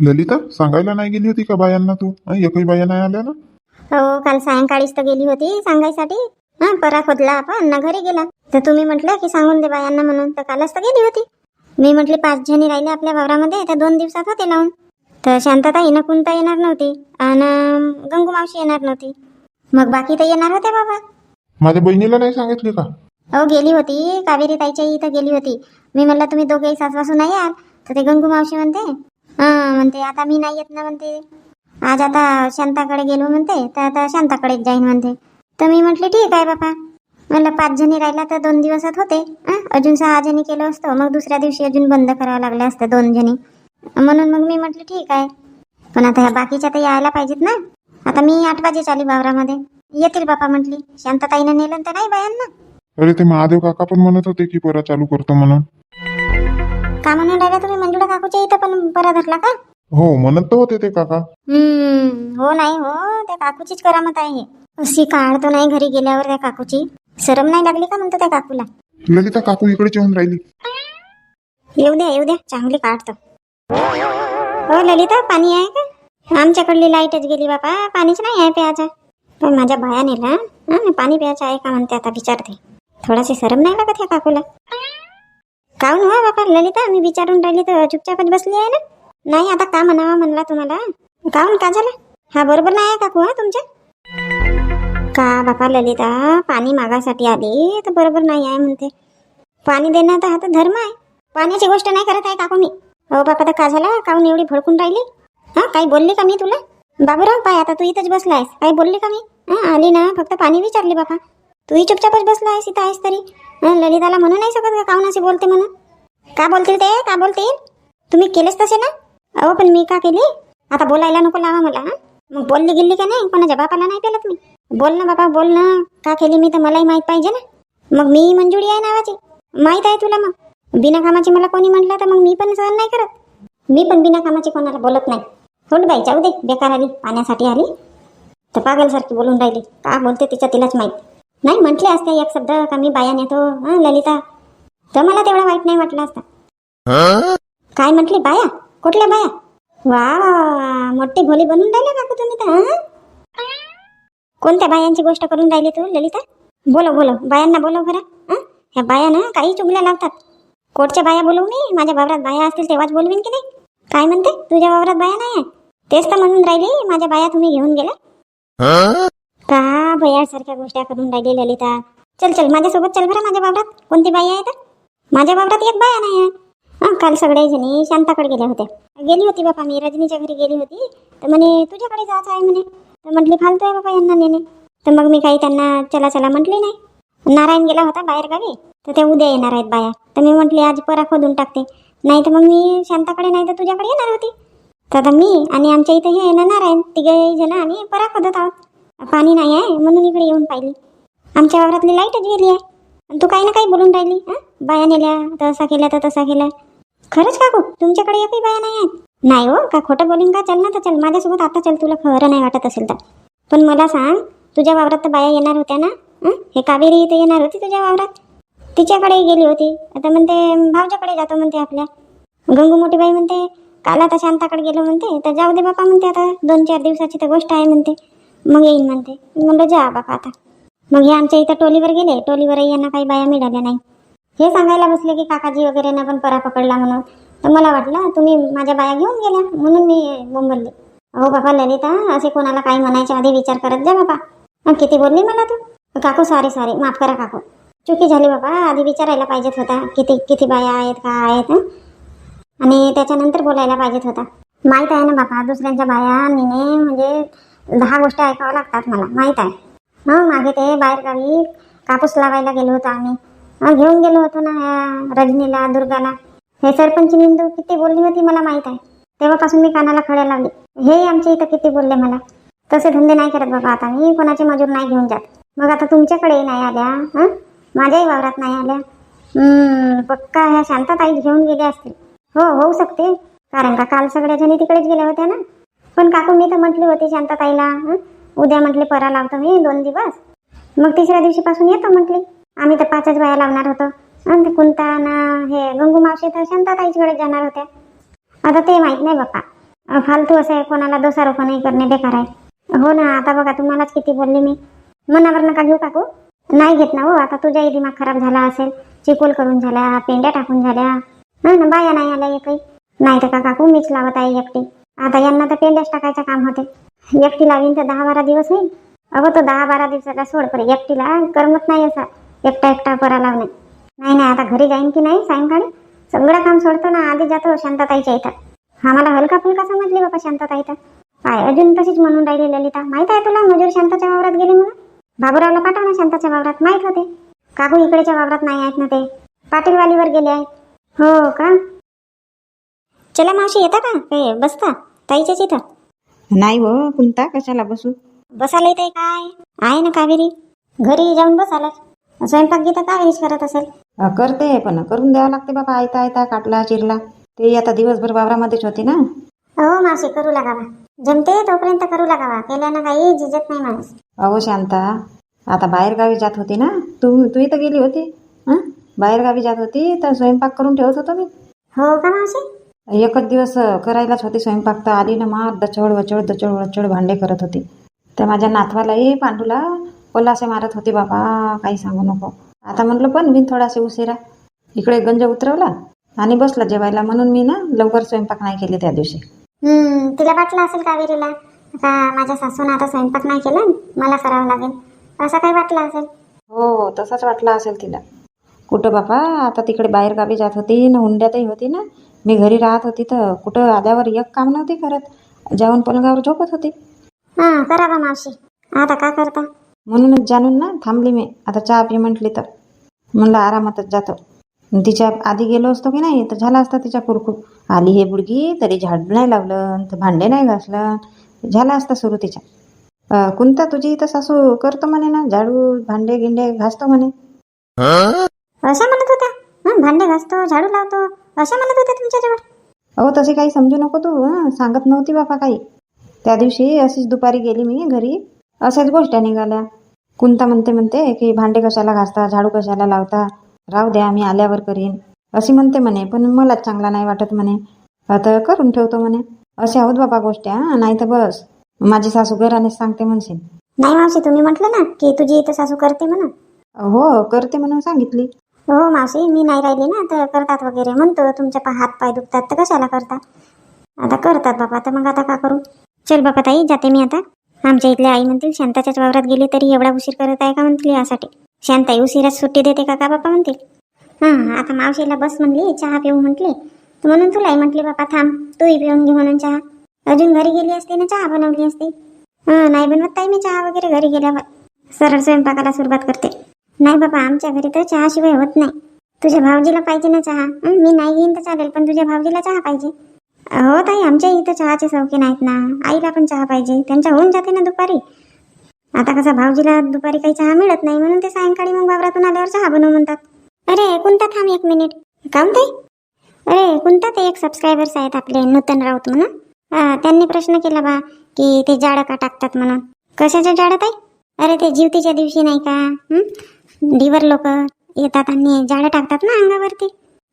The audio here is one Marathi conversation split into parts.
ललिता सांगायला नाही गेली होती का बायांना तू? एकही बाया नाही आल्या ना? हो काल सायंकाळीच तर गेली होती सांगायसाठी. हा परा खोदला आपण ना घरी गेला. तर तुम्ही म्हटलं की सांगून दे बायांना म्हणून तर कालच तर गेली होती. मी म्हटली पाच जणी राहिले आपल्या वावरामध्ये त्या दोन दिवसात होते लावून. तर शांतताई ना कुंता येणार नव्हती आणि गंगू मावशी येणार नव्हती. मग बाकी तर येणार होते बाबा. माझ्या बहिणीला नाही सांगितली का? हो गेली होती कावेरी ताईच्या इथं गेली होती. मी म्हणलं तुम्ही दोघेही सासवासून नाही याल तर ते गंगू मावशी म्हणते हा म्हणते आता मी नाही येत ना म्हणते. आज आता शांताकडे गेलो म्हणते तर आता शांताकडेच जाईन म्हणते. तर मी म्हटले ठीक आहे बापा. मला पाच जणी राहिला तर दोन दिवसात होते. अजून सहा जणी केलं असतं मग दुसऱ्या दिवशी अजून बंद करावं लागलं असतं दोन जणी. म्हणून मग मी म्हटलं ठीक आहे. पण आता ह्या बाकीच्या तर यायला पाहिजेत ना. आता मी आठ वाजेच आली वावरामध्ये. येतील बापा म्हटली. शांतताईनं नेलं तर नाही बायांना. अरे ते महादेव काका पण म्हणत होते की परत चालू करतो म्हणून. का म्हणून राहिला तुम्ही? मंजुळा काकूच्या इथं पण बरा धरला का? हो म्हणत तर होते ते काका. हम्म हो नाही हो त्या काकूचीच करामत आहे. अशी काढतो नाही घरी गेल्यावर त्या काकूची. शरम नाही लागली का म्हणतो त्या काकूला? ललिता काकू इकडे येऊन राहिली. येऊ द्या येऊ द्या चांगली काढतो हो ललिता पाणी आहे का? आमच्याकडली लाईटच गेली बापा पाणीच नाही आहे प्यायचं. पण माझ्या बाया नेला पाणी प्यायचं आहे का म्हणते आता विचारते. थोडाशी शरम नाही लागत ह्या काकूला? काहून हो बापा ललिता मी विचारून राहिली तर चुपचापच बसली आहे ना? नाही आता का म्हणावा म्हणला तुम्हाला? काहून का झालं? हा बरोबर नाही आहे काकू हा तुमच्या? का बापा ललिता पाणी मागासाठी आली तर बरोबर नाही आहे म्हणते. पाणी देणं तर हा तर धर्म आहे. पाण्याची गोष्ट नाही करत आहे काकू मी. हो बापा तर का झाला? काहून एवढी भडकून राहिली? हा काही बोलली का मी तुला? बाबूराव पाय आता तू इथंच बसला आहेस. काही बोलली का मी? हा आली ना फक्त पाणी विचारली बापा. तूही चुपचापच बसला आहेस इथं आहेस तरी. ललिताला म्हणू नाही शकत का? काहून असे बोलते म्हणून? का बोलतील ते? का बोलतील? तुम्ही केलेच तसे ना? अहो पण मी का केली? आता बोलायला नको लावा मला हं? मग बोलली गेली का नाही? कोणाच्या बापाला नाही पेलत मी. बोल ना बाबा बोल ना. का केली मी तर मलाही माहीत पाहिजे ना. मग मी मंजुळी आहे नावाची. माहीत आहे तुला मग. बिना कामाची मला कोणी म्हटलं तर मग मी पण सहन नाही करत. मी पण बिना कामाची कोणाला बोलत नाही. होट बाई जाऊ दे. बेकार आली. पाण्यासाठी आली. तर पागलसारखी बोलून राहिली. का बोलते तिच्या तिलाच माहीत. नाही म्हटले असते एक शब्द का मी बाया नेतो. ललिता. तर मला तेवढा वाईट नाही वाटला असता. काय म्हटली बाया? कुठल्या बाया? वा वा वा मोठी भोली बनून राहिले काकू तुम्ही तर हं? कोणत्या बायांची गोष्ट करून राहिली तू ललिता? बोलो बोलो बायांना बोलव बरं हं? ह्या बाया ना काही चुगल्या लावतात. कोटच्या बाया बोलवू मी? माझ्या वावरात बाया असतील तेव्हाच बोलवीन की नाही? काय म्हणते? तुझ्या वावरात बाया नाही आहे तेच तर म्हणून राहिली माझ्या बाया तुम्ही घेऊन गेल्या. का भयासारख्या गोष्टी करून राहिली ललिता. चल चल माझ्यासोबत चल बरं माझ्या बाबरात कोणती बाई आहे तर? माझ्या बाबरात एक बाया नाही आहे काल सगळे जणी शांताकडे गेल्या होत्या गेली होती बापा मी रजनीच्या घरी गेली होती. तर म्हणे तुझ्याकडे जायचं आहे म्हणे. तर म्हटली फालतू आहे बापा यांना नेणे. तर मग मी काही त्यांना चला चला म्हटली नाही. नारायण गेला होता बाहेर गावी तर ते उद्या येणार आहेत बाया. तर मी म्हटली आज परा खोदून टाकते. नाही तर मग मी शांताकडे नाही तर तुझ्याकडे येणार होती. तर आता मी आणि आमच्या इथे हे ना नारायण तिघे जण आणि परा खोदत आहोत. पाणी नाही आहे म्हणून इकडे येऊन पाहिली. आमच्या वावरातली लाईटच गेली आहे. आणि तू काही ना काही बोलून राहिली हां बाया नेल्या तसा केल्या तर तसा केला. खरंच काकू तुमच्याकडे एकही बाया नाही आहेत नाही हो का खोटं बोलीन का चल ना तर चल माझ्यासोबत आता चल तुला खरं नाही वाटत असेल तर. पण मला सांग तुझ्या वावरात तर बाया येणार होत्या ना? हे कावेरी इथे येणार होती तुझ्या वावरात? तिच्याकडे गेली होती. आता म्हणते भाऊच्याकडे जातो म्हणते आपल्या. गंगू मोठी बाई म्हणते काल आता शांताकडे गेलो म्हणते तर जाऊ दे बापा म्हणते आता दोन चार दिवसाची तर गोष्ट आहे म्हणते. मग येईन म्हणते. म्हणलं जा बापा आता. मग हे आमच्या इथं टोलीवर गेले. टोलीवरही यांना काही बाया मिळाल्या नाही. हे सांगायला बसले की काकाजी वगैरे ना पण परा पकडला म्हणून. तर मला वाटलं तुम्ही माझ्या बाया घेऊन गेल्या म्हणून मी बोंबलले. अहो बाबा ललिता असे कोणाला काही म्हणायच्या आधी विचार करत जा बाबा. किती बोलली मला तू? काकू सॉरी सॉरी माफ करा काकू. चुकी झाली बाबा. आधी विचारायला पाहिजेत होता. किती किती बाया आहेत का आहेत आणि त्याच्यानंतर बोलायला पाहिजेत होता. माहीत आहे ना बाबा दुसऱ्यांच्या बाया नेणे म्हणजे दहा गोष्टी ऐकाव्या लागतात मला माहीत आहे. हं मागे ते बाहेरगावी कापूस लावायला गेलो होतो आम्ही. घेऊन गेलो होतो ना ह्या रजनीला दुर्गाला. हे सरपंच निंदू किती बोलली होती मला माहीत आहे. तेव्हापासून मी कानाला खड्या लावली. हे आमच्या इथं किती बोलले मला. तसे धंदे नाही करत बाबा आता मी कोणाचे मजूर नाही घेऊन जात. मग आता तुमच्याकडे नाही आल्या हं? माझ्याही वावरात नाही आल्या. पक्का ह्या शांताताई घेऊन गेल्या असतील. हो होऊ शकते. कारण का काल सगळ्या जणी तिकडेच गेल्या होत्या ना? पण काकू मी तर म्हटली होती शांताताईला उद्या म्हटले परा लावतो मी दोन दिवस. मग तिसऱ्या दिवशीपासून येतो म्हटली. आम्ही तर पाचच बाया लावणार होतो. आणि कुंता ना हे गंगू मावशी तर शांताताईच्याकडे जाणार होत्या. आता ते माहीत नाही बाप्पा. फालतू असं आहे कोणाला दोषारोपणही करणे बेकार आहे. हो ना आता बघा तुम्हालाच किती बोलले मी. मनावर नका घेऊ काकू. नाही घेत ना हो आता तुझाही दिमाग खराब झाला असेल चिकोल करून झाल्या पेंड्या टाकून झाल्या. हा ना बाया नाही आल्या एकही. नाही तर का काकू मीच लावत आहे एकटी. आता यांना तर पेंड्याच टाकायचं काम होते. एकटी येईन तर दहा बारा दिवस होईल. अगं तो दहा बारा दिवसाचा सोड पर. एकटीला करमत नाही असा. एकटा एकटा परा लावणे. नाही नाही आता घरी जाईन की नाही सायंकाळी? सगळं काम सोडतो ना आधी जातो शांतताईच्या इथं. आम्हाला हलका फुलका समजली बाबा शांतताई तर. काय अजून तशीच म्हणून राहिली ललिता. माहीत आहे तुला मजूर शांताच्या वावरात गेली म्हणून? बाबूरावला पाठव ना शांताच्या वावरात. माहीत होते. काकू इकडेच्या वावरात नाही आहेत ना ते. पाटीलवालीवर गेले आहेत. हो का? चला मावशी येता का? ते बसता. ताईच्याच इथं. नाही व कुंता कशाला बसू? बसायला येते काय आहे ना कावेरी. घरी जाऊन बसायला. स्वयंपाक गीता कावेरीच करत असेल. करते पण करून द्यावं लागते बाबा आयता आयता काटला चिरला. ते आता दिवसभर वावरामध्येच होते ना? हो मावशी करू लागावा जमते तोपर्यंत करू लागावा केल्यानं काही झिजत नाही माणूस. अहो शांता आता बाहेरगावी जात होती ना? तू तू इथं गेली होती? हं बाहेरगावी जात होती तर स्वयंपाक करून ठेवत होतो मी. हो का मावशी? एकच दिवस करायलाच होती स्वयंपाक. तर आली ना मार दचड वचड दचड वचड भांडे करत होती. तर माझ्या नातवालाही पांडूला पलासे मारत होती बाबा काही सांगू नको. आता म्हटलं पण मी थोडासे उशिरा. इकडे गंज उतरवला आणि बसला जेवायला. म्हणून मी ना लवकर स्वयंपाक नाही केले त्या दिवशी. हम्म तिला वाटलं असेल कावेरीला का माझ्या सासून आता स्वयंपाक नाही केला मला करावं लागेल. असं काही वाटलं असेल? हो हो तसंच वाटलं असेल तिला. कुठं बापा? आता तिकडे बाहेर गावी जात होती ना हुंड्यातही होती ना मी घरी राहत होती तर कुठं आल्यावर एक काम नव्हती करत. जेवण पलंगावर झोपत होती. हा करावा मावशी. आता का करता? म्हणूनच जाणून ना थांबली मी. आता चहा पी म्हटली तर. म्हणलं आरामातच जातो. तिच्या आधी गेलो असतो की नाही तर झाला असता तिच्या कुरकुर आली हे बुडगी तरी झाड नाही लावलं तर भांडे नाही घासलं. झाला असता सुरू तिच्या. कुंता तुझी इथं सासू करतो म्हणे ना झाडू भांडे गिंडे घासतो म्हणे. अशा म्हणत होत्या? हं, भांडे घासतो झाडू लावतो. अशा म्हणत होत्या तुमच्याजवळ? अहो तसे काही समजू नको तू हं. सांगत नव्हती बापा काही. त्या दिवशी अशीच दुपारी गेली मी घरी. अशाच गोष्टी निघाल्या. कुंता म्हणते म्हणते की भांडे कशाला घासता झाडू कशाला लावता? राहू द्या मी आल्यावर करीन. अशी म्हणते म्हणे पण मलाच चांगला नाही वाटत म्हणे. आता करून ठेवतो म्हणे. असे आहोत बाबा गोष्टी हा. नाही तर बस. माझी सासू घरानेच सांगते म्हणशील. नाही मावशी तुम्ही म्हटलं ना की तुझी इथं सासू करते म्हणून. हो करते म्हणून सांगितली. हो मावशी मी नाही राहिली ना तर करतात वगैरे. म्हणतो तुमच्या पा हात पाय दुखतात तर कशाला करतात? आता करतात बाबा तर मग आता का करू? चल बाबा ताई जाते मी आता. आमच्या इथल्या आई म्हणतील शांताच्याच वावरात गेली तरी एवढा उशीर करत आहे का म्हणतील यासाठी. शांताई उशिराच सुट्टी देते का का बापा म्हणतील? हां आता मावशीला बस म्हणली चहा पिऊ म्हटली. म्हणून तुलाही म्हटली बापा थांब तूही पिऊन घे म्हणून चहा. अजून घरी गेली असती ना चहा बनवली असती? हां नाही बनवत ताई मी चहा वगैरे घरी गेल्यावर. सरळ स्वयंपाकाला सुरुवात करते. नाही बाबा आमच्या घरी तर चहाशिवाय होत नाही. तुझ्या भावजीला पाहिजे ना चहा? मी नाही घेईन तर चालेल पण तुझ्या भावजीला चहा पाहिजे. हो ताई आमच्या इथं चहाचे शौकीन आहेत ना. आईला पण चहा पाहिजे. त्यांच्या होऊन जाते ना दुपारी. आता कसा भाऊजीला दुपारी काही चहा मिळत नाही म्हणून ते सायंकाळी मग वावरातून आल्यावर चहा बनवू म्हणतात. अरे कोणता थांब एक मिनिट. काऊन ताई? अरे कोणता ते एक सबस्क्रायबर्स आहेत आपले नूतन राऊत म्हणून. हा, त्यांनी प्रश्न केला बा की ते जाडं का टाकतात म्हणून. कशाच्या जाडं ताई? अरे ते जीवतीच्या दिवशी नाही का? डिवर लोक येतात आणि जाळं टाकतात ना अंगावरती.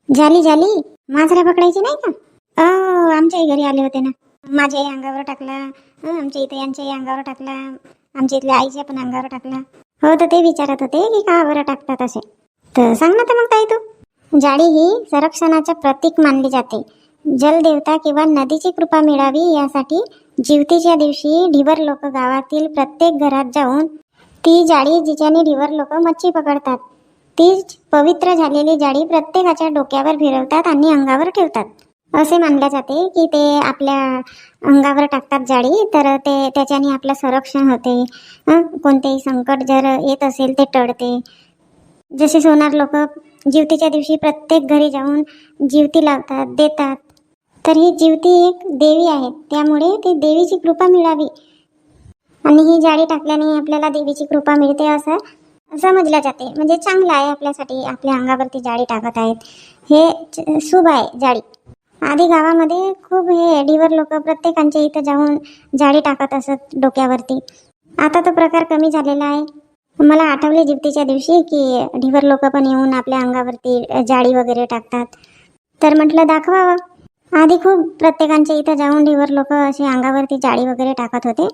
जाली जाली. मांजऱ्या पकडायची नाही का? हो आमच्याही घरी आले होते ना. माझ्याही अंगावर टाकला. आमच्या इथे यांच्याही अंगावर टाकला. आमच्या इथल्या आईच्या पण अंगावर टाकला. हो तर ते विचारत होते की का बरं टाकतात असे. तर सांग ना तर मग ताई तू. जाळी ही संरक्षणाचं प्रतीक मानली जाते. जलदेवता किंवा नदीची कृपा मिळावी यासाठी जीवतीच्या दिवशी ढिबर लोक गावातील प्रत्येक घरात जाऊन ती जाळी जिच्याने रिवर लोक मच्छी पकडतात. ती पवित्र झालेली जाळी प्रत्येकाच्या डोक्यावर फिरवतात आणि अंगावर ठेवतात. असे मानले जाते की ते आपल्या अंगावर टाकतात जाळी तर ते त्याच्याने आपलं संरक्षण होते. कोणतेही संकट जर येत असेल ते टळते. जसे सोनार लोक जीवतीच्या दिवशी प्रत्येक घरी जाऊन जीवती लावतात देतात. तर ही जीवती एक देवी आहे. त्यामुळे ती देवीची कृपा मिळावी. आणि ही जाळी टाकल्याने आपल्याला देवीची कृपा मिळते असं समजल्या जाते. म्हणजे चांगलं आहे आपल्यासाठी आपल्या अंगावरती जाळी टाकत आहेत. हे शुभ आहे जाळी. आधी गावामध्ये खूप हे डीवर लोक प्रत्येकांच्या इथं जाऊन जाळी टाकत असत डोक्यावरती. आता तो प्रकार कमी झालेला आहे. मला आठवले जिप्तीच्या दिवशी की ढिवर लोक पण येऊन आपल्या अंगावरती जाळी वगैरे टाकतात. तर म्हटलं दाखवावं. आधी खूप प्रत्येकांच्या इथं जाऊन ढिवर लोक असे अंगावरती जाळी वगैरे टाकत होते.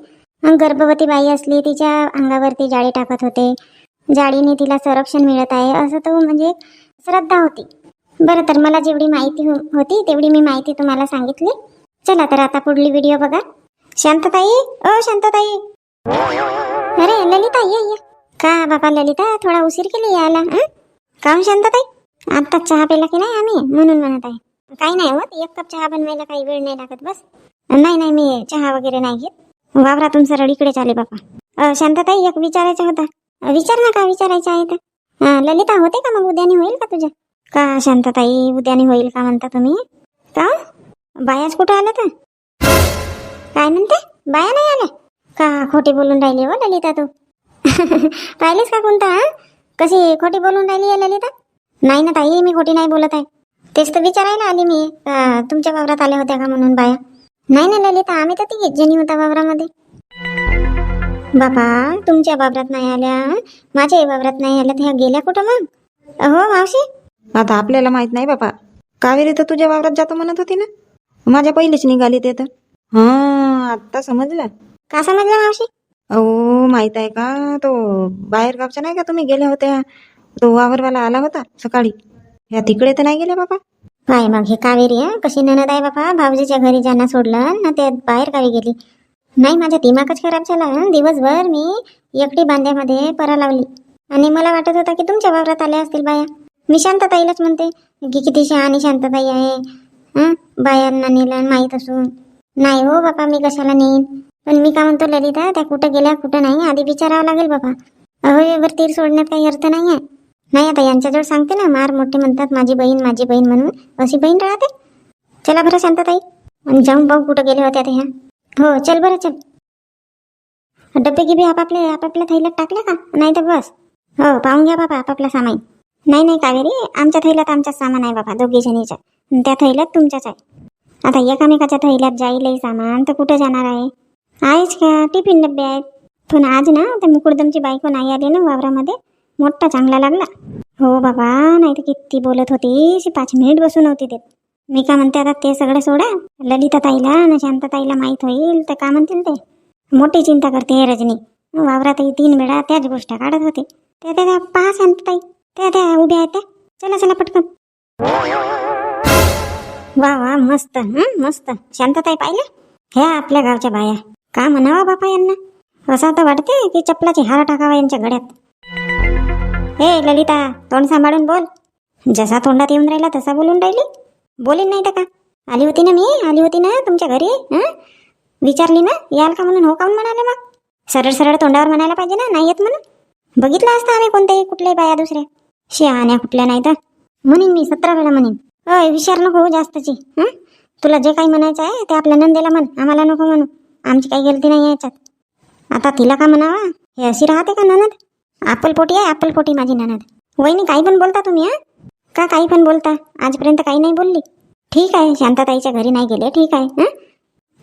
गर्भवती बाई असली तिच्या अंगावरती जाळी टाकत होते. जाळीने तिला संरक्षण मिळत आहे असं तो म्हणजे श्रद्धा होती. बरं तर मला जेवढी माहिती हो- होती तेवढी मी माहिती तुम्हाला सांगितली. चला तर आता पुढली व्हिडिओ बघा. शांतताई? ओ शांतताई. अरे ललिता ये ये. का बाबा ललिता थोडा उशीर केली यायला काम का शांतताई? आता चहा प्यायला की नाही आम्ही? म्हणून म्हणत आहे. काही नाही होत एक कप चहा बनवायला काही वेळ नाही लागत बस. नाही नाही मी चहा वगैरे नाही घेत. वावरातून सरळ इकडेच आले बापा. शांतताई एक विचारायचा होता. विचार ना का विचारायचं आहे तर ललिता होते का मग? उद्याने होईल का तुझ्या? का शांतताई उद्याने होईल का म्हणता तुम्ही? का? बायाच कुठं आल्या तर? काय म्हणते? बाया नाही आल्या? का खोटी बोलून राहिली हो ललिता तू? पाहिलीस का कोणता कशी खोटी बोलून राहिली आहे ललिता? नाही ना ताई मी खोटी नाही बोलत आहे. तेच तर विचारायला आली मी. तुमच्या वावरात आल्या होत्या का म्हणून बाया? नाही ना ललिता आम्ही तर तिघीच जणी होता वावरामध्ये. बापा तुमच्या वावरात नाही आल्या माझ्याही वावरात नाही आल्या त्या गेल्या कुठं मग? हो मावशी. आता आपल्याला माहीत नाही बापा. कावेरी तर तुझ्या वावरात जातो म्हणत होती ना? माझ्या पहिलीच निघाली ते तर. हा आता समजलं. का समजलं मावशी? अहो माहीत आहे का? तो बाहेर गावचा नाही का तुम्ही गेल्या होत्या? तो वावरवाला आला होता सकाळी. ह्या तिकडे तर नाही गेल्या बापा. काय मग हे कावेरी आहे कशी ननद आहे बापा भाऊजीच्या घरी ज्यांना सोडलं ना ते बाहेर गावी गेली. नाही माझा दिमागच खराब झाला दिवसभर मी एकटी बांध्यामध्ये परा लावली. आणि मला वाटत होता की तुमच्या वावरात आल्या असतील बाया. मी शांतताईलाच म्हणते की किती शहाणी शांतताई आहे हं? बायांना नेलं माहीत असून. नाही हो बापा मी कशाला नेईन? पण मी का म्हणतो ललिता त्या कुठं गेल्या कुठं नाही आधी विचारावं लागेल बाबा अवयवर तीर सोडण्यात काही अर्थ नाही आहे नाही आता यांच्याजवळ सांगते ना मार मोठे म्हणतात माझी बहीण माझी बहीण म्हणून. अशी बहीण राहते? चला बरं शांतताई. आणि जाऊन भाऊ कुठं गेले होते आता ह्या. हो चल बरं चल. डब्बे गिबे आपापले आपापल्या थैल्यात टाकल्या का? नाही तर बस. हो पाहून घ्या बाबा आपापला सामान. नाही नाही कावेरी आमच्या थैल्यात आमच्याच सामान आहे बाबा दोघी जणीच्या आणि त्या थैल्यात तुमच्याच आहे. आता एकामेकाच्या थैल्यात जाईल सामान तर कुठं जाणार आहे? आहेच का? टिफिन डब्बे आहेत. पण आज ना त्या मुकुडदमची बायको नाही आली ना वावरामध्ये? मोठा चांगला लागला. हो बाबा नाही तर किती बोलत होती शी पाच मिनिट बसून होती ते. मी का म्हणते आता ते सगळं सोडा. ललिता ताईला आणि शांत ताईला माहीत होईल तर का म्हणतील ते? मोठी चिंता करते रजनी. वावरातही तीन वेळा त्याच गोष्ट काढत होते. त्या त्या पहा शांत ताई त्या त्या उभ्या आहेत त्या. चला चला पटकन. वा वा मस्त हं मस्त. शांतताई पाहिलं? ह्या आपल्या गावच्या बाया. का म्हणावा बापा यांना? असं आता वाटते की चपलाची हार टाकावा यांच्या गड्यात हे ललिता तोंड सांभाळून बोल. जसा तोंडात येऊन राहिला तसा बोलून राहिली. बोलीन नाही तर का? आली होती ना मी? आली होती ना तुमच्या घरी? विचारली ना? याल का म्हणून? हो काऊन म्हणाले मग? सरळ सरळ तोंडावर म्हणायला पाहिजे ना? नाही येत म्हणून? बघितलं असतं आम्ही कोणत्याही कुठल्याही बाया दुसऱ्या. शिहाण्या कुठल्या नाही तर. म्हणीन मी सतरा वेळा म्हणीन. अय विचार नको हो जास्तची. तुला जे काही म्हणायचं आहे ते आपल्या नंदेला म्हण. आम्हाला नको म्हणू. आमची काही गलती नाही याच्यात. आता तिला का म्हणावा? हे अशी राहते का ननद? आपलपोटी आहे आपलपोटी माझी ननद. वहिनी काही पण बोलता तुम्ही हा? का काही पण बोलता? आजपर्यंत काही नाही बोलली. ठीक आहे शांताताईच्या घरी नाही गेले ठीक आहे हां?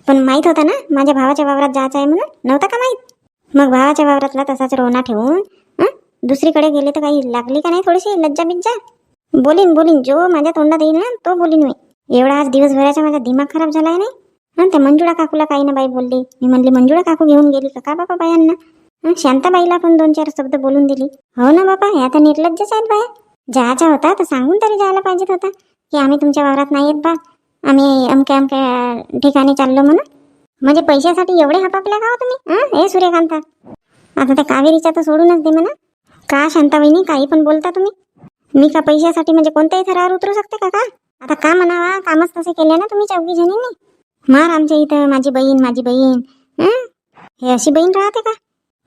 पण माहीत होता ना माझ्या भावाच्या वावरात जायचं आहे म्हणून? नव्हता का माहीत? मग भावाच्या वावरातला तसाच रोना ठेवून दुसरीकडे गेले तर काही लागली का नाही थोडीशी? लज्जा बिज्जा? बोलीन बोलीन जो माझ्या तोंडात येईल ना तो बोलीन मी. एवढा आज दिवसभराचा माझा दिमाग खराब झाला आहे नाही? हां त्या मंजुळा काकूला काही ना बाई बोलली. मी म्हणली मंजुळा काकू घेऊन गेली का? का बाबा बायांना? हं, शांताबाईला पण दोन चार शब्द बोलून दिली. हो ना बाबा ह्या तर निर्लज्जच आहेत बाया. जायचा होता तर सांगून तरी जायला पाहिजेत होता. की आम्ही तुमच्या वावरात नाही येत बा. आम्ही अमक्या अमक्या ठिकाणी चाललो म्हणून. म्हणजे पैशासाठी एवढे हपापल्या का हो तुम्ही? हं? हे सूर्यकांता. आता त्या कावेरीच्या तर सोडूनच दे म्हणा. का शांताबाईनी काही पण बोलता तुम्ही? मी का पैशासाठी म्हणजे कोणत्याही थरावर उतरू शकते का का? आता का म्हणावा? कामच तसे केले ना तुम्ही चौघी जणींनी. मार आमच्या इथं माझी बहीण माझी बहीण. हं? हे अशी बहीण राहते का?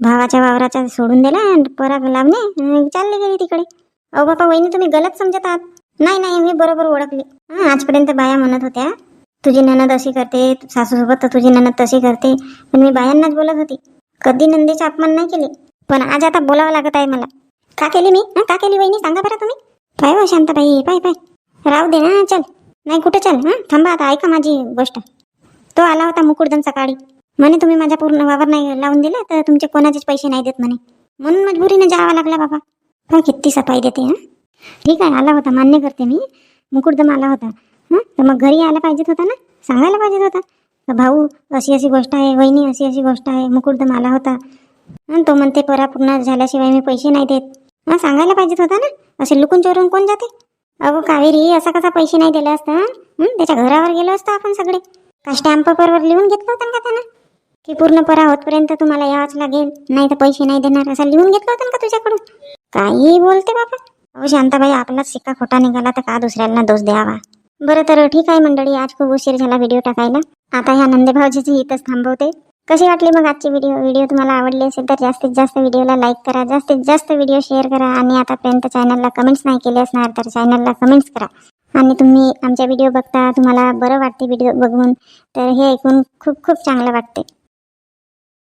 भावाच्या वावराचा सोडून दिला आणि पराग लावणे चालले गेली तिकडे. अहो बापा वहिनी तुम्ही गलत समजत आहात. नाही नाही मी बरोबर ओळखली. आजपर्यंत बाया म्हणत होत्या तुझी ननद अशी करते सासूसोबत तर तुझी ननद तशी करते. पण मी बायांनाच बोलत होती. कधी नंदीचा अपमान नाही केले पण आज आता बोलावं लागत आहे मला. का केली मी? हं, का केली वहिनी? सांगा बरं तुम्ही. पाय हो शांताबाई पाय पाय. राहू दे ना चल. नाही कुठं चल? हां थांबा आता ऐका माझी गोष्ट. तो आला होता मुकुटदन सकाळी. म्हणे तुम्ही माझ्या पूर्ण वावर नाही लावून दिला तर तुमचे कोणाचेच पैसे नाही देत म्हणे. म्हणून मजबुरीने जावं लागला बाबा. पहा किती सफाई देते हां? ठीक आहे आला होता मान्य करते मी. मुकुटदम आला होता. हां तर मग घरी यायला पाहिजेत होता ना? सांगायला पाहिजेत होता? का भाऊ अशी अशी गोष्ट आहे वहिनी अशी अशी गोष्ट आहे मुकुट आला होता. हं, तो म्हणते परा पूर्ण झाल्याशिवाय मी पैसे नाही देत. हां सांगायला पाहिजेत होता ना? असे लुकून चोरून कोण जाते? अगो कावेरी असा कसा पैसे नाही दिले असतं त्याच्या घरावर गेलो असतो आपण सगळे. का स्टॅम्प पेपरवर लिहून घेतलं होतं का त्यानं? की पूर्ण परा होतपर्यंत तुम्हाला यावंच लागेल. नाही तर पैसे नाही देणार. असं लिहून घेतलं होतं का तुझ्याकडून? काही बोलते बाबा. अहो शांताबाई आपलाच सिक्का खोटा निघाला तर का दुसऱ्यांना दोष द्यावा? बरं तर ठीक आहे मंडळी आज खूप उशीर झाला व्हिडिओ टाकायला. आता ह्या नंदेभाऊजीची इथंच थांबवते. कशी वाटली मग आजची व्हिडिओ व्हिडिओ तुम्हाला आवडली असेल तर जास्तीत जास्त व्हिडिओला लाईक करा. जास्तीत जास्त व्हिडिओ शेअर करा. आणि आतापर्यंत चॅनलला कमेंट्स नाही केले असणार तर चॅनलला कमेंट्स करा. आणि तुम्ही आमच्या व्हिडिओ बघता तुम्हाला बरं वाटते व्हिडिओ बघून तर हे ऐकून खूप खूप चांगलं वाटते.